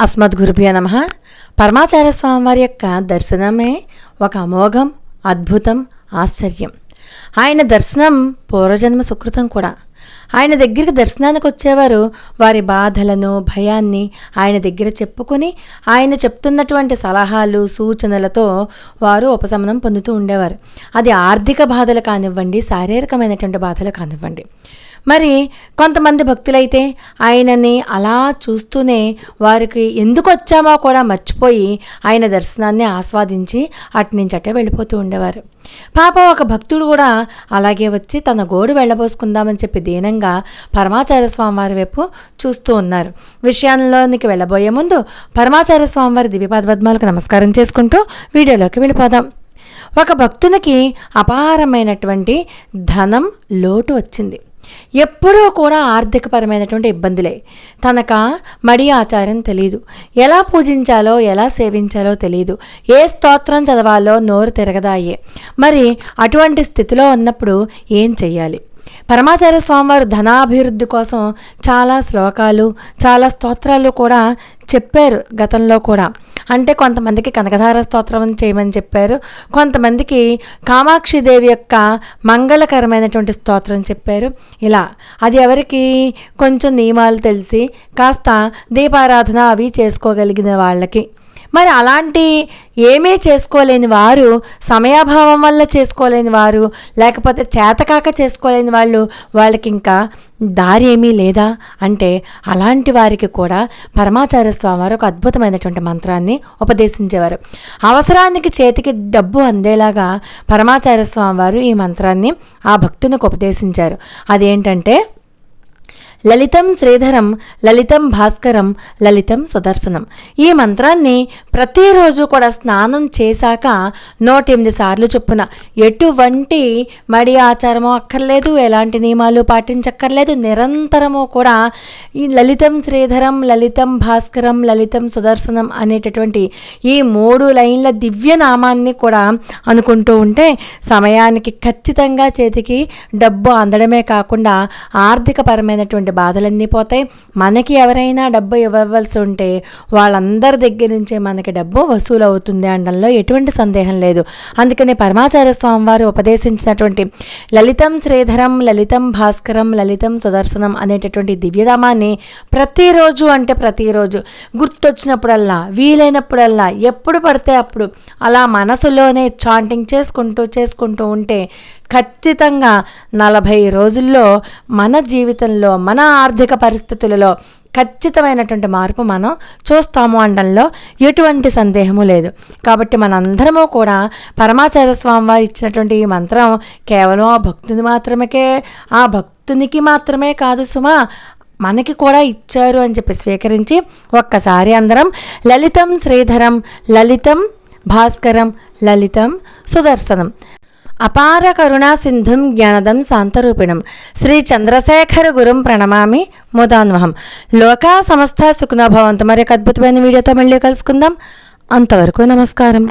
అస్మద్గురుభ్యో నమ. పరమాచార్య స్వామి వారి యొక్క దర్శనమే ఒక అమోఘం అద్భుతం ఆశ్చర్యం. ఆయన దర్శనం పూర్వజన్మ సుకృతం కూడా. ఆయన దగ్గరికి దర్శనానికి వచ్చేవారు వారి బాధలను భయాన్ని ఆయన దగ్గర చెప్పుకొని ఆయన చెప్తున్నటువంటి సలహాలు సూచనలతో వారు ఉపశమనం పొందుతూ ఉండేవారు. అది ఆర్థిక బాధలు కానివ్వండి శారీరకమైనటువంటి బాధలు కానివ్వండి. మరి కొంతమంది భక్తులైతే ఆయనని అలా చూస్తూనే వారికి ఎందుకు వచ్చామో కూడా మర్చిపోయి ఆయన దర్శనాన్ని ఆస్వాదించి అటు నుంచి అటే వెళ్ళిపోతూ ఉండేవారు. పాప ఒక భక్తుడు కూడా అలాగే వచ్చి తన గోడు వెళ్ళబోసుకుందామని చెప్పి దీనంగా పరమాచార్య స్వామివారి వైపు చూస్తూ ఉన్నారు. విషయంలోనికి వెళ్ళబోయే ముందు పరమాచార్య స్వామివారి దివ్యపాద పద్మాలకు నమస్కారం చేసుకుంటూ వీడియోలోకి వెళ్ళిపోదాం. ఒక భక్తునికి అపారమైనటువంటి ధనం లోటు వచ్చింది. ఎప్పుడూ కూడా ఆర్థికపరమైనటువంటి ఇబ్బందులే. తనక మడి ఆచారం తెలియదు ఎలా పూజించాలో ఎలా సేవించాలో తెలియదు ఏ స్తోత్రం చదవాలో నోరు తిరగదాయే. మరి అటువంటి స్థితిలో ఉన్నప్పుడు ఏం చెయ్యాలి? పరమాచార్య స్వామివారు ధనాభివృద్ధి కోసం చాలా శ్లోకాలు చాలా స్తోత్రాలు కూడా చెప్పారు గతంలో కూడా. అంటే కొంతమందికి కనకధార స్తోత్రం చేయమని చెప్పారు. కొంతమందికి కామాక్షి దేవి యొక్క మంగళకరమైనటువంటి స్తోత్రం చెప్పారు. ఇలా అది ఎవరికి కొంచెం నియమాలు తెలిసి కాస్త దీపారాధన అవి చేసుకోగలిగిన వాళ్ళకి మరి అలాంటి ఏమీ చేసుకోలేని వారు సమయాభావం వల్ల చేసుకోలేని వారు లేకపోతే చేతకాక చేసుకోలేని వాళ్ళు వాళ్ళకి ఇంకా దారి ఏమీ లేదా? అంటే అలాంటి వారికి కూడా పరమాచార్య స్వామి వారు ఒక అద్భుతమైనటువంటి మంత్రాన్ని ఉపదేశించేవారు. అవసరానికి చేతికి డబ్బు అందేలాగా పరమాచార్య స్వామి వారు ఈ మంత్రాన్ని ఆ భక్తునికి ఉపదేశించారు. అదేంటంటే లలితం శ్రీధరం లలితం భాస్కరం లలితం సుదర్శనం. ఈ మంత్రాన్ని ప్రతిరోజు కూడా స్నానం చేశాక నూట ఎనిమిది సార్లు చొప్పున ఎటువంటి మడి ఆచారమో అక్కర్లేదు ఎలాంటి నియమాలు పాటించక్కర్లేదు నిరంతరము కూడా ఈ లలితం శ్రీధరం లలితం భాస్కరం లలితం సుదర్శనం అనేటటువంటి ఈ మూడు లైన్ల దివ్య నామాన్ని కూడా అనుకుంటూ ఉంటే సమయానికి ఖచ్చితంగా చేతికి డబ్బు అందడమే కాకుండా ఆర్థికపరమైనటువంటి బాధలన్నీ పోతాయి. మనకి ఎవరైనా డబ్బు ఇవ్వవలసి ఉంటే వాళ్ళందరి దగ్గర నుంచే మనకి డబ్బు వసూలు అవుతుంది అనడంలో ఎటువంటి సందేహం లేదు. అందుకని పరమాచార్య స్వామి వారు ఉపదేశించినటువంటి లలితం శ్రీధరం లలితం భాస్కరం లలితం సుదర్శనం అనేటటువంటి దివ్యధామాన్ని ప్రతిరోజు అంటే ప్రతిరోజు గుర్తొచ్చినప్పుడల్లా వీలైనప్పుడల్లా ఎప్పుడు పడితే అప్పుడు అలా మనసులోనే చాంటింగ్ చేసుకుంటూ చేసుకుంటూ ఉంటే ఖచ్చితంగా నలభై రోజుల్లో మన జీవితంలో మన ఆర్థిక పరిస్థితులలో ఖచ్చితమైనటువంటి మార్పు మనం చూస్తాము అనడంలో ఎటువంటి సందేహము లేదు. కాబట్టి మనందరము కూడా పరమాచార్య స్వామి వారు ఇచ్చినటువంటి ఈ మంత్రం కేవలం ఆ భక్తుని మాత్రమే ఆ భక్తునికి మాత్రమే కాదు సుమా మనకి కూడా ఇచ్చారు అని చెప్పి స్వీకరించి ఒక్కసారి అందరం లలితం శ్రీధరం లలితం భాస్కరం లలితం సుదర్శనం. అపార కరుణా సింధుం జ్ఞానదం శాంతరూపిణం. శ్రీ చంద్రశేఖర గురుం ప్రణమామి ముదాన్వహం. లోకా సమస్త సుఖనభవంతు మరి ఒక అద్భుతమైన వీడియోతో మళ్ళీ కలుసుకుందాం. అంతవరకు నమస్కారం.